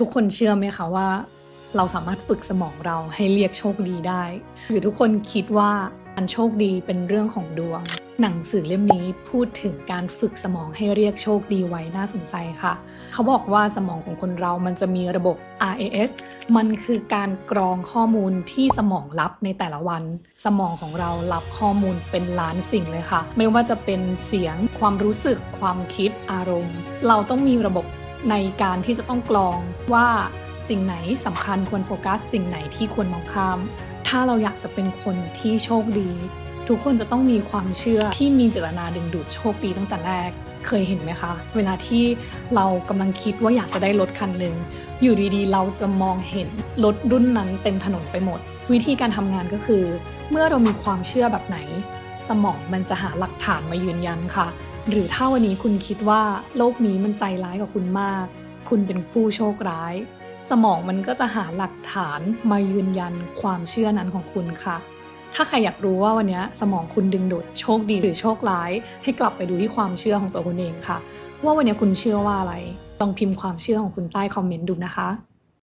ทุกคนเชื่อไหมคะว่า เราสามารถฝึกสมองเราให้เรียกโชคดีได้ หรือทุกคนคิดว่าการโชคดีเป็นเรื่องของดวง หนังสือเล่มนี้พูดถึงการฝึกสมองให้เรียกโชคดีไว้น่าสนใจค่ะ เขาบอกว่าสมองของคนเรามันจะมีระบบ RAS มันคือการกรองข้อมูลที่สมองรับในแต่ละวัน สมองของเรารับข้อมูลเป็นล้านสิ่งเลยค่ะ ไม่ว่าจะเป็นเสียง ความรู้สึก ความคิดอารมณ์ เราต้องมีระบบ ในการที่จะต้องกรองว่าสิ่งไหนสำคัญควรโฟกัส สิ่งไหนที่ควรมองข้าม ถ้าเราอยากจะเป็นคนที่โชคดี ทุกคนจะต้องมีความเชื่อที่มีเจตนาดึงดูดโชคดีตั้งแต่แรกเคยเห็นไหมคะ เวลาที่เรากำลังคิดว่าอยากจะได้รถคันหนึ่งอยู่ดีๆ เราจะมองเห็นรถรุ่นนั้นเต็มถนนไปหมด วิธีการทำงานก็คือ เมื่อเรามีความเชื่อแบบไหน สมองมันจะหาหลักฐานมายืนยันค่ะ หรือถ้าวันนี้คุณคิดว่าโลกนี้มันใจร้ายกับคุณมาก คุณเป็นผู้โชคร้าย สมองมันก็จะหาหลักฐานมายืนยันความเชื่อนั้นของคุณค่ะ ถ้าใครอยากรู้ว่าวันนี้สมองคุณดึงดูดโชคดีหรือโชคร้าย ให้กลับไปดูที่ความเชื่อของตัวคุณเองค่ะ ว่าวันนี้คุณเชื่อว่าอะไร ลองพิมพ์ความเชื่อของคุณใต้คอมเมนต์ดูนะคะ